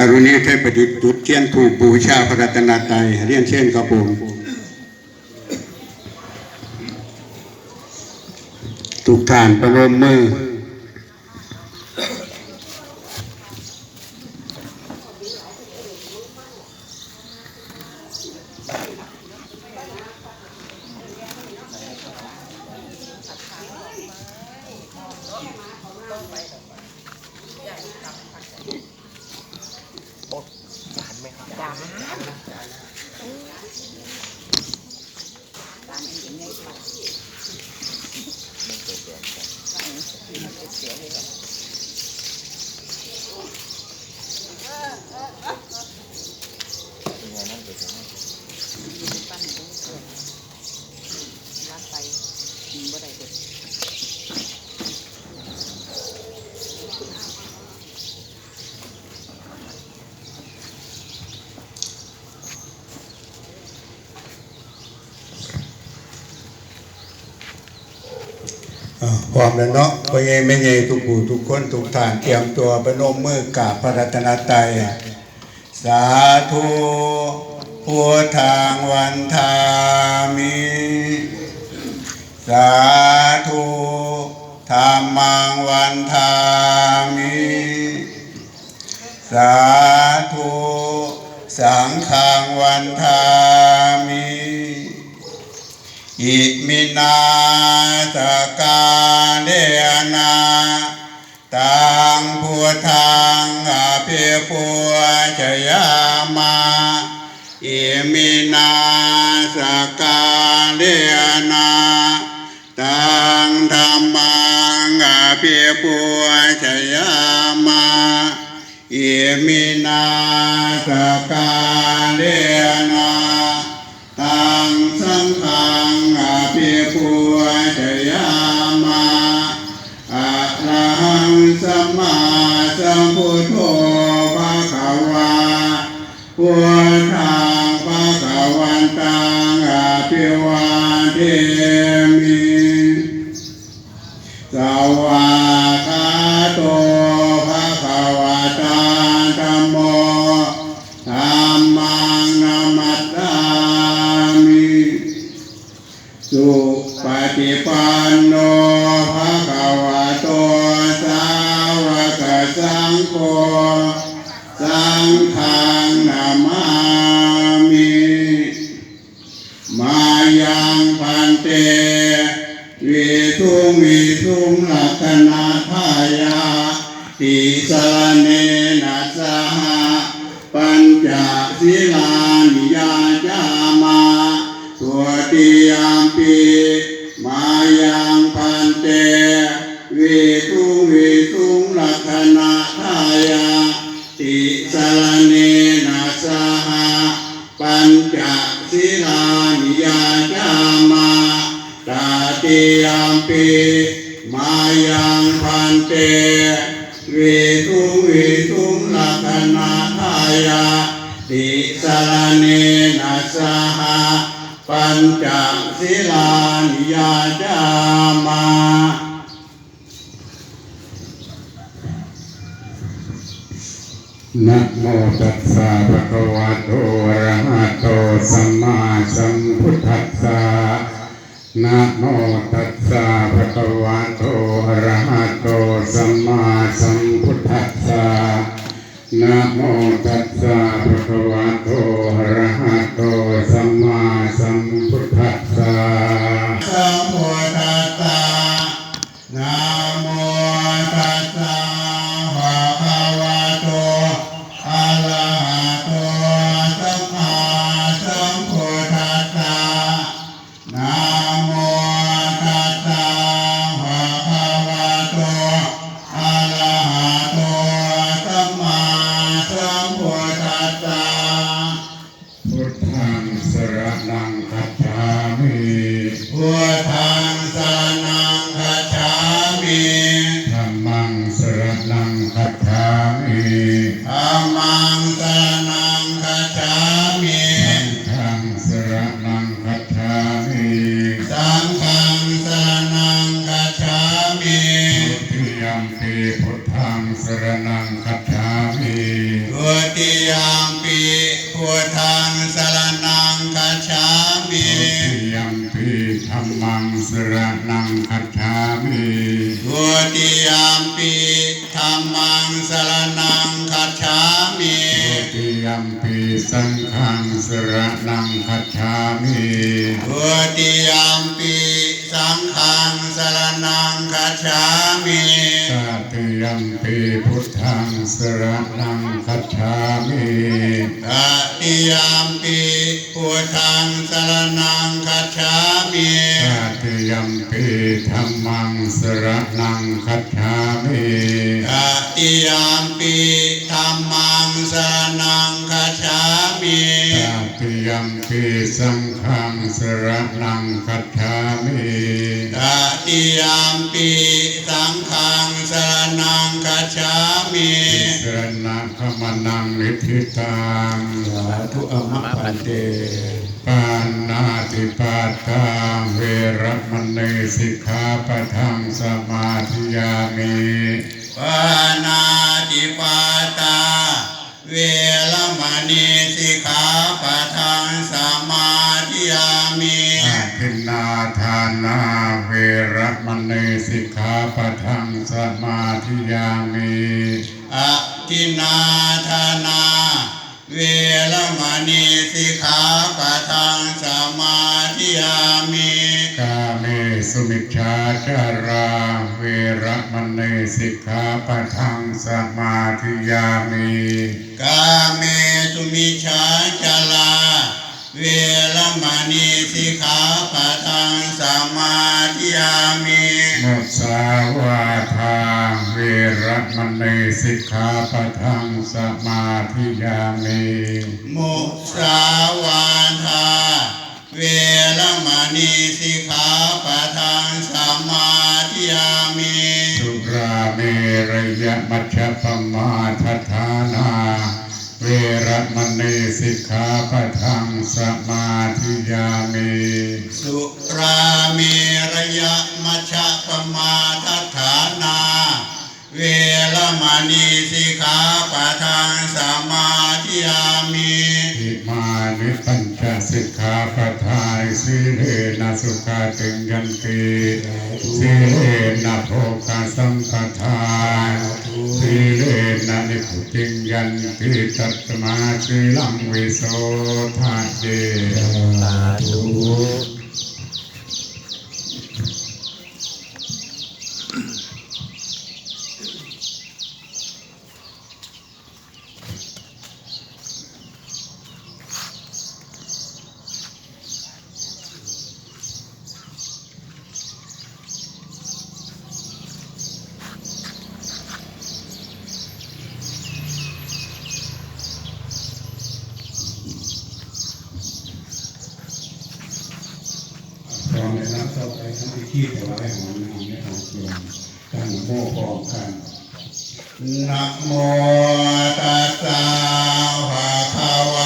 อรุณีเทพประดิษฐ์จุดเทียนถูกบูชาพระรัตนตรัยเรียนเช่นกระผมทุกท่านประนมมือ รับไปกินบ่ได้เด็ด อ่า พร้อมแล้วเนาะพ่อใหญ่แม่ใหญ่ทุกผู้ทุกคนทุกท่านเตรียมตัวประนมมือกราบพระรัตนตรัยสาธุพุทธังวันทามิ สาธุธรรมังวันทามิ สาธุสังฆังวันทา อิมินาสกาเดนาตังพุทธังอภิปุชยามาอิมินาสกาเดนาตังธรรมังอภิปุชยามาอิมินาสกาเดนา ยามาอะระหังสัมมาสัมพุทโธภะคะวาพุทธังภะคะวันตังอภิวาเทมิสวากาโตายาติสรเนนะสหปัญจศีลานิยาจามาสวติยามปีมายังพันเตวิทุวิทุงลักนาท วิทุงลักนาทายาติสารเนนะสหปัญจศีลานิยาจามานะโมตัสสะภะคะวะโตอะระหะโตสัมมาสัมพุทธัสสะนะโมตัสสะภะคะวะโตอะระหะโตสัมมาสัม นะโมตัสสะภะคะวะโตอะระหะโตสัมมา รรมังสรณังคัจฉามิทุติยามปีธรรมังสรนังคัจฉามิทุติยมปีสังฆังสรณังคัจฉามิทุติยามปีสังฆังสรนังคัจฉามิตติ ยมปีพุทธังสรณังคัจฉามิตติยามปีพุทธังสรนังคัจฉามิตติยมปีธรรมังสรณังคัจฉามิตติยามปีธรรมังสรนังคัจฉามิตติยมปีสังฆังสรณังคัจฉามิตติยามปี ขมนังนิธิตังสาธุอมะพันเตปานาติปาตาเวรมณีสิกขาปะทังสมาธิยามิปานาติปาตา เวรมณีสิกขาปะทังสมาธิยามิอาทินนาทานาเวรมณีสิกขาปะทังสมาธิยามิอะ ทินนาธานา เวรมณีสิกขาปะทังสมาธิยามิกาเมสุมิชฌาจารา เวรมณีสิกขาปะทังสมาธิยามิกาเมสุมิชาจาลา เวรมณีสิกขาปะทังสมาธิยามิมุสาวาทาเวรมณีสิกขาปะทังสมาธิยามิมุสาวาทาเวรมณีสิกขาปะทังสมาธิยามิสุราเมรยมัชฌปมาทฐานาเวรมณีสิกขาปะทังสมาธิยามิสุราเมรยมัชฌะปมาทัฏฐานา เวรมณีสิกขาปะทังสมาธิยามิอิมานิปัญจ สิกขาปะทานสีเลนะสุขาติงยันติสีเลนะโภคสัมปทานสีเลนะนิพุติงยันติตัตมาสีลังวิโสทาเจสาธุ พร้อม ในน้ำต่อไปทั้งที่ขี้แต่ว่าให้หอมน้ำไม่เอาเกลือตั้งโม่พร้อมกันนะโมตัสสะภะคะวะ